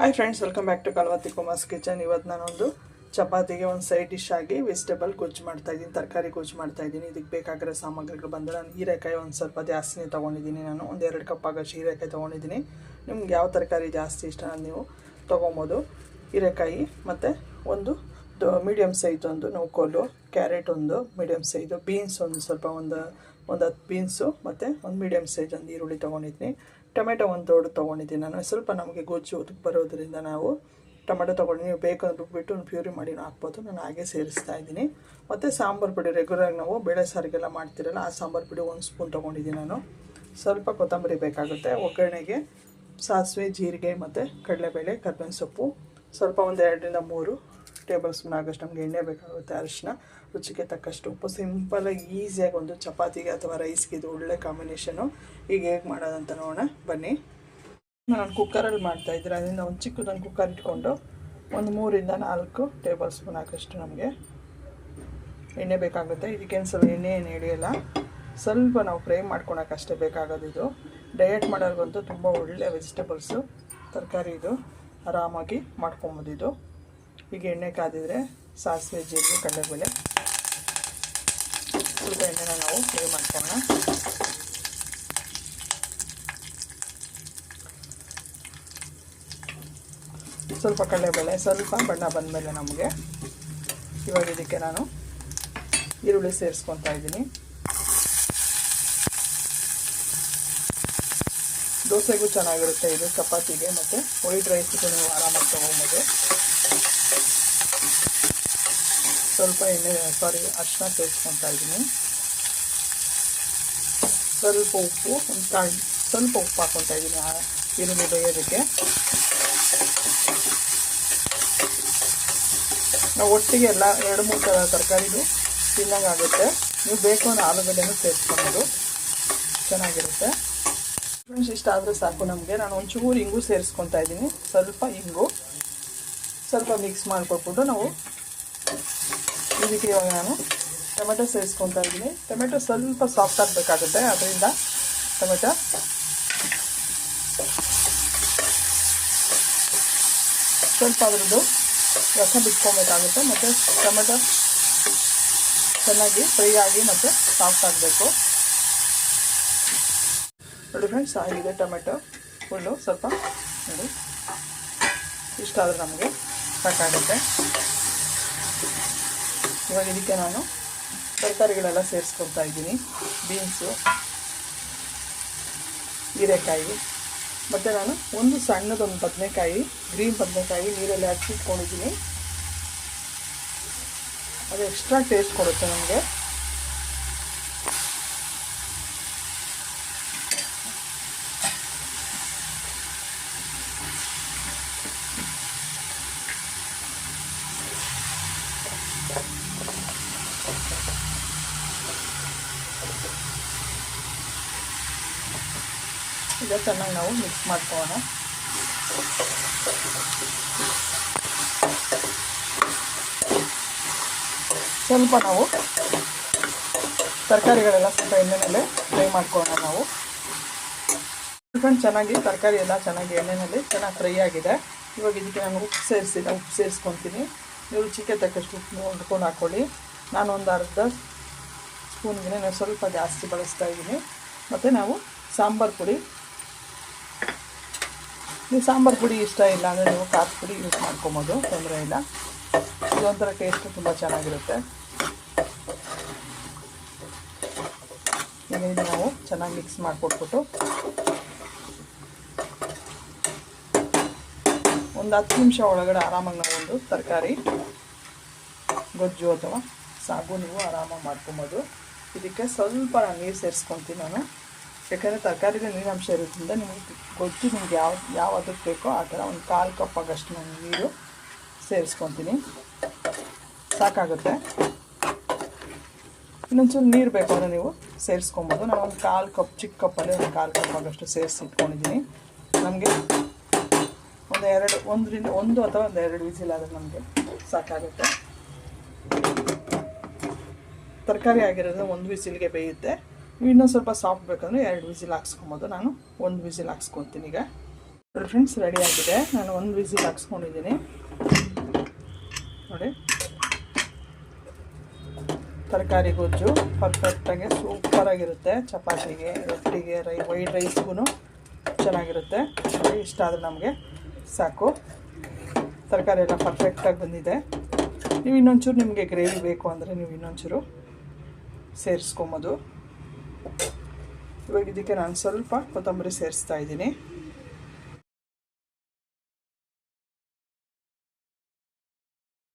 Hi friends welcome back to Kalvathi Kumar's kitchen ಇವತ್ತು ನಾನೊಂದು ಚಪಾತಿಗೆ ಒಂದು ಸೈಡ್ ಡಿಶ್ ಆಗಿ ವೆಜಿಟೇಬಲ್ ಗೊಜ್ಜು ಮಾಡ್ತಾ ಇದ್ದೀನಿ, ತರಕಾರಿ ಗೊಜ್ಜು ಮಾಡ್ತಾ ಇದ್ದೀನಿ. ಇದಕ್ಕೆ ಬೇಕಾಗಿರೋ ಸಾಮಗ್ರಿಗಳು ಬಂದರೆ ನಾನು ಹೀರೆಕಾಯಿ ಒಂದು ಸ್ವಲ್ಪ ಜಾಸ್ತಿನೇ ತೊಗೊಂಡಿದ್ದೀನಿ. ನಾನು ಒಂದು ಎರಡು ಕಪ್ ಆಗೋಷ್ಟು ಹೀರೆಕಾಯಿ ತೊಗೊಂಡಿದ್ದೀನಿ. ನಿಮ್ಗೆ ಯಾವ ತರಕಾರಿ ಜಾಸ್ತಿ ಇಷ್ಟ ನೀವು ತೊಗೊಬೋದು. ಹೀರೆಕಾಯಿ ಮತ್ತು ಒಂದು ಮೀಡಿಯಮ್ ಸೈಜ್ ಒಂದು ನೌಕೋಲು ಕ್ಯಾರೆಟ್ ಒಂದು ಮೀಡಿಯಮ್ ಸೈಜು ಬೀನ್ಸ್ ಒಂದು ಸ್ವಲ್ಪ ಒಂದು ಒಂದು ಹತ್ತು ಬೀನ್ಸು ಮತ್ತು ಒಂದು ಮೀಡಿಯಮ್ ಸೈಜ್ ಒಂದು ಈರುಳ್ಳಿ ತೊಗೊಂಡಿದ್ದೀನಿ ಟೊಮೆಟೊ ಒಂದು ದೊಡ್ಡ ತೊಗೊಂಡಿದ್ದೀನಿ ನಾನು. ಸ್ವಲ್ಪ ನಮಗೆ ಗೊಜ್ಜು ಬರೋದರಿಂದ ನಾವು ಟೊಮೆಟೊ ತೊಗೊಂಡು ನೀವು ಬೇಕಂದ್ರೆ ಒಂದು ಪ್ಯೂರಿ ಮಾಡಿ ಹಾಕ್ಬೋದು. ನಾನು ಹಾಗೆ ಸೇರಿಸ್ತಾ ಇದ್ದೀನಿ. ಮತ್ತು ಸಾಂಬಾರು ಪುಡಿ ರೆಗ್ಯುಲರ್ ನಾವು ಬೇಳೆ ಸಾರಿಗೆಲ್ಲ ಮಾಡ್ತಿರಲ್ಲ, ಆ ಸಾಂಬಾರು ಪುಡಿ ಒಂದು ಸ್ಪೂನ್ ತೊಗೊಂಡಿದ್ದೀನಿ ನಾನು. ಸ್ವಲ್ಪ ಕೊತ್ತಂಬರಿ ಬೇಕಾಗುತ್ತೆ. ಒಗ್ಗರಣೆಗೆ ಸಾಸಿವೆ, ಜೀರಿಗೆ ಮತ್ತು ಕಡಲೆಬೇಳೆ, ಕರ್ಬೇವಿನ ಸೊಪ್ಪು. ಸ್ವಲ್ಪ ಒಂದು ಎರಡರಿಂದ ಮೂರು ಟೇಬಲ್ ಸ್ಪೂನ್ ಆಗೋಷ್ಟು ನಮಗೆ ಎಣ್ಣೆ ಬೇಕಾಗುತ್ತೆ ಅರಿಶಿನ. ರುಚಿಗೆ ತಕ್ಕಷ್ಟು ಉಪ್ಪು. ಸಿಂಪಲಾಗಿ ಈಸಿಯಾಗಿ ಒಂದು ಚಪಾತಿಗೆ ಅಥವಾ ರೈಸ್ಗೆ ಇದು ಒಳ್ಳೆ ಕಾಂಬಿನೇಷನು ಈಗ ಹೇಗೆ ಮಾಡೋದಂತ ನೋಡೋಣ. ಬನ್ನಿ. ನಾನು ಕುಕ್ಕರಲ್ಲಿ ಮಾಡ್ತಾ ಇದ್ರೆ ಅದರಿಂದ ಒಂದು ಚಿಕ್ಕದೊಂದು ಕುಕ್ಕರ್ ಇಟ್ಕೊಂಡು ಒಂದು ಮೂರಿಂದ ನಾಲ್ಕು ಟೇಬಲ್ ಸ್ಪೂನ್ ಹಾಕಷ್ಟು ನಮಗೆ ಎಣ್ಣೆ ಬೇಕಾಗುತ್ತೆ. ಇದಕ್ಕೇನು ಸ್ವಲ್ಪ ಎಣ್ಣೆ ಏನು ಹಿಡಿಯೋಲ್ಲ ಸ್ವಲ್ಪ ನಾವು ಫ್ರೈ ಮಾಡ್ಕೊಳಕ್ಕಷ್ಟೇ ಬೇಕಾಗೋದು ಇದು. ಡಯಟ್ ಮಾಡೋರ್ಗಂತೂ ತುಂಬ ಒಳ್ಳೆ ವೆಜಿಟೇಬಲ್ಸು ತರಕಾರಿ ಇದು ಆರಾಮಾಗಿ ಮಾಡ್ಕೊಬೋದು ಇದು. ಈಗ ಎಣ್ಣೆ ಕಾದಿದ್ರೆ ಸಾಸಿವೆ, ಜೀರಿಗೆ, ಕಡಲೆಬೇಳೆ. ಸ್ವಲ್ಪ ಎಣ್ಣೆನ ನಾವು ಫ್ರೈ ಮಾಡ್ಕೊಳ್ಳೋಣ? ಸ್ವಲ್ಪ ಕಡಲೆಬೇಳೆ, ಸ್ವಲ್ಪ ಬಣ್ಣ ಬಂದಮೇಲೆ ನಮಗೆ ಇವಾಗ ಇದಕ್ಕೆ ನಾನು ಈರುಳ್ಳಿ ಸೇರಿಸ್ಕೊತಾ ಇದ್ದೀನಿ. ದೋಸೆಗೂ ಚೆನ್ನಾಗಿರುತ್ತೆ ಇದು, ಚಪಾತಿಗೆ ಮತ್ತು ವೈಟ್ ರೈಸ್ಗೂ ನೀವು ಆರಾಮಾಗಿ ತೊಗೊಬೋದು. ಸ್ವಲ್ಪ ಎಣ್ಣೆ, ಸಾರಿ ಅರಿಶಿನ ಸೇರಿಸ್ಕೊತಾ ಇದ್ದೀನಿ ಸ್ವಲ್ಪ ಉಪ್ಪು, ಒಂದು ಸ್ವಲ್ಪ ಉಪ್ಪು ಹಾಕ್ಕೊತಾ ಇದ್ದೀನಿ ಈರುಳ್ಳಿ ಬೇಯೋದಕ್ಕೆ. ನಾವು ಒಟ್ಟಿಗೆ ಎಲ್ಲ ಎರಡು, ಮೂರು ಥರ ತರಕಾರಿದು ತಿನ್ನಂಗಾಗುತ್ತೆ ನೀವು ಬೇಕು ಅಂದರೆ ಆಲೂಗಡ್ಡೆನೂ ಸೇರಿಸ್ಕೊಂಡು ಚೆನ್ನಾಗಿರುತ್ತೆ. ಫ್ರೆಂಡ್ಸ್ ಇಷ್ಟ ಆದರೆ ಸಾಕು ನಮಗೆ. ನಾನು ಒಂಚೂರು ಹಿಂಗು ಸೇರಿಸ್ಕೊತಾ ಇದ್ದೀನಿ ಸ್ವಲ್ಪ ಇಂಗು. ಸ್ವಲ್ಪ ಮಿಕ್ಸ್ ಮಾಡಿಕೊಟ್ಬಿಟ್ಟು ನಾವು. ಇದಕ್ಕೆ ಇವಾಗ ನಾನು ಟೊಮೆಟೊ ಸೇರಿಸ್ಕೊತಾ ಇದ್ದೀನಿ. ಟೊಮೆಟೊ ಸ್ವಲ್ಪ ಸಾಫ್ಟ್ ಆಗಬೇಕಾಗುತ್ತೆ, ಅದರಿಂದ ಟೊಮೆಟೊ ಸ್ವಲ್ಪ ಅದರದ್ದು ರಸ ಬಿಟ್ಕೊಬೇಕಾಗುತ್ತೆ, ಮತ್ತು ಟೊಮೆಟೊ ಚೆನ್ನಾಗಿ ಫ್ರೈ ಆಗಿ ಮತ್ತು ಸಾಫ್ಟ್ ಆಗಬೇಕು. ನೋಡಿ ಫ್ರೆಂಡ್ಸ್ ಆಗಿದೆ ಟೊಮೆಟೊ ಫುಲ್ಲು ಸ್ವಲ್ಪ ನೋಡಿ, ಇಷ್ಟ ಆದರೆ ನಮಗೆ ಸಾಕಾಗುತ್ತೆ ಇವಾಗ ಇದಕ್ಕೆ ನಾನು ತರಕಾರಿಗಳೆಲ್ಲ ಸೇರಿಸ್ಕೊಳ್ತಾ ಇದ್ದೀನಿ. ಬೀನ್ಸು, ಹೀರೆಕಾಯಿ, ಮತ್ತು ನಾನು ಒಂದು ಸಣ್ಣದೊಂದು ಬದನೆಕಾಯಿ, ಗ್ರೀನ್ ಬದನೆಕಾಯಿ ನೀರಲ್ಲಿ ಇಟ್ಕೊಂಡಿದ್ದೀನಿ ಅದು ಎಕ್ಸ್ಟ್ರಾ ಟೇಸ್ಟ್ ಕೊಡುತ್ತೆ ನಮಗೆ. ಈಗ ಚೆನ್ನಾಗಿ ನಾವು ಮಿಕ್ಸ್ ಮಾಡ್ಕೋಣ ಸ್ವಲ್ಪ ನಾವು ತರಕಾರಿಗಳೆಲ್ಲ ಸ್ವಲ್ಪ ಎಣ್ಣೆನಲ್ಲೇ ಫ್ರೈ ಮಾಡ್ಕೋಣ ನಾವು. ಚೆನ್ನಾಗಿ ತರಕಾರಿ ಎಲ್ಲ ಚೆನ್ನಾಗಿ ಎಣ್ಣೆಯಲ್ಲಿ ಚೆನ್ನಾಗಿ ಫ್ರೈ ಆಗಿದೆ. ಇವಾಗ ಇದಕ್ಕೆ ನಾನು ಉಪ್ಪು ಸೇರಿಸಿದ, ಉಪ್ಪು ಸೇರಿಸ್ಕೊತೀನಿ. ನೀವು ರುಚಿಗೆ ತಕ್ಕಷ್ಟು ಉಪ್ಪು ಹೊಂದ್ಕೊಂಡು ಹಾಕ್ಕೊಳ್ಳಿ ಒಂದು ಅರ್ಧ ಸ್ಪೂನ್ಗೆ ನಾನು ಸ್ವಲ್ಪ ಜಾಸ್ತಿ ಬಳಸ್ತಾ ಇದ್ದೀನಿ. ಮತ್ತು ನಾವು ಸಾಂಬಾರು ಪುಡಿ ನೀವು ಸಾಂಬಾರು ಪುಡಿ ಇಷ್ಟ ಇಲ್ಲ ಅಂದರೆ ನೀವು ಖಾರದ ಪುಡಿ ಯೂಸ್ ಮಾಡ್ಕೊಬೋದು, ತೊಂದರೆ ಇಲ್ಲ. ಇದೊಂಥರ ಟೇಸ್ಟು ತುಂಬ ಚೆನ್ನಾಗಿರುತ್ತೆ. ಈಗ ನಾವು ಚೆನ್ನಾಗಿ ಮಿಕ್ಸ್ ಮಾಡಿಕೊಟ್ಬಿಟ್ಟು ಒಂದು ಹತ್ತು ನಿಮಿಷ ಒಳಗಡೆ ಆರಾಮಾಗಿ ನಾವು ಒಂದು ತರಕಾರಿ, ಗೊಜ್ಜು ಅಥವಾ ಸಾಗು ನೀವು ಆರಾಮಾಗಿ ಮಾಡ್ಕೊಬೋದು. ಇದಕ್ಕೆ ಸ್ವಲ್ಪ ನಾನು ನೀರು ಸೇರಿಸ್ಕೊತೀನಿ ನಾನು. ಯಾಕಂದರೆ ತರಕಾರಿಗೆ ನೀರಿನಂಶ ಇರೋದ್ರಿಂದ ನಿಮಗೆ ಗೊಜ್ಜು ನಿಮ್ಗೆ ಯಾವ ಯಾವ ಅದಕ್ಕೆ ಬೇಕೋ ಆ ಥರ ಒಂದು ಕಾಲು ಕಪ್ ಆಗಷ್ಟು ನಾನು ನೀರು ಸೇರಿಸ್ಕೊತೀನಿ. ಸಾಕಾಗುತ್ತೆ. ಇನ್ನೊಂಚೂರು ನೀರು ಬೇಕು ಅಂದರೆ ನೀವು ಸೇರಿಸ್ಕೊಬೋದು. ನಾನು ಒಂದು ಕಾಲು ಕಪ್, ಚಿಕ್ಕ ಕಪ್ಪಲ್ಲಿ ಒಂದು ಕಾಲು ಕಪ್ ಆಗಷ್ಟು ಸೇರಿಸಿ ಇಟ್ಕೊಂಡಿದ್ದೀನಿ. ನಮಗೆ ಒಂದು ಎರಡು, ಒಂದರಿಂದ, ಒಂದು ಅಥವಾ ಒಂದು ಎರಡು ವಿಸಿಲ್ ಆದರೆ ನಮಗೆ ಸಾಕಾಗುತ್ತೆ. ತರಕಾರಿ ಆಗಿರೋದ್ರೆ ಒಂದು ವಿಸಿಲ್ಗೆ ಬೇಯುತ್ತೆ. ಇನ್ನೂ ಸ್ವಲ್ಪ ಸಾಫ್ಟ್ ಬೇಕಂದರೆ ಎರಡು ವಿಸಿಲ್ ಹಾಕ್ಸ್ಕೊಬೋದು. ನಾನು ಒಂದು ವಿಸಿಲ್ ಹಾಕ್ಸ್ಕೊತೀನಿ ಈಗ. ನೋಡಿ ಫ್ರೆಂಡ್ಸ್ ರೆಡಿ ಆಗಿದೆ. ನಾನು ಒಂದು ವಿಸಿಲ್ ಹಾಕ್ಸ್ಕೊಂಡಿದ್ದೀನಿ. ನೋಡಿ. ತರಕಾರಿ ಗೊಜ್ಜು ಪರ್ಫೆಕ್ಟಾಗಿ ಸೂಪರಾಗಿರುತ್ತೆ ಚಪಾತಿಗೆ, ರೊಟ್ಟಿಗೆ, ರೈ ವೈಟ್ ರೈಸ್ಗೂ ಚೆನ್ನಾಗಿರುತ್ತೆ. ಇಷ್ಟ ಆದರೆ ನಮಗೆ ಸಾಕು. ತರಕಾರಿ ಎಲ್ಲ ಪರ್ಫೆಕ್ಟಾಗಿ ಬಂದಿದೆ. ನೀವು ಇನ್ನೊಂಚೂರು ನಿಮಗೆ ಗ್ರೇವಿ ಬೇಕು ಅಂದರೆ ನೀವು ಇನ್ನೊಂಚೂರು ಸೇರಿಸ್ಕೊಬೋದು. ಇವಾಗ ಇದಕ್ಕೆ ನಾನು ಸ್ವಲ್ಪ ಕೊತ್ತಂಬರಿ ಸೇರಿಸ್ತಾ ಇದ್ದೀನಿ.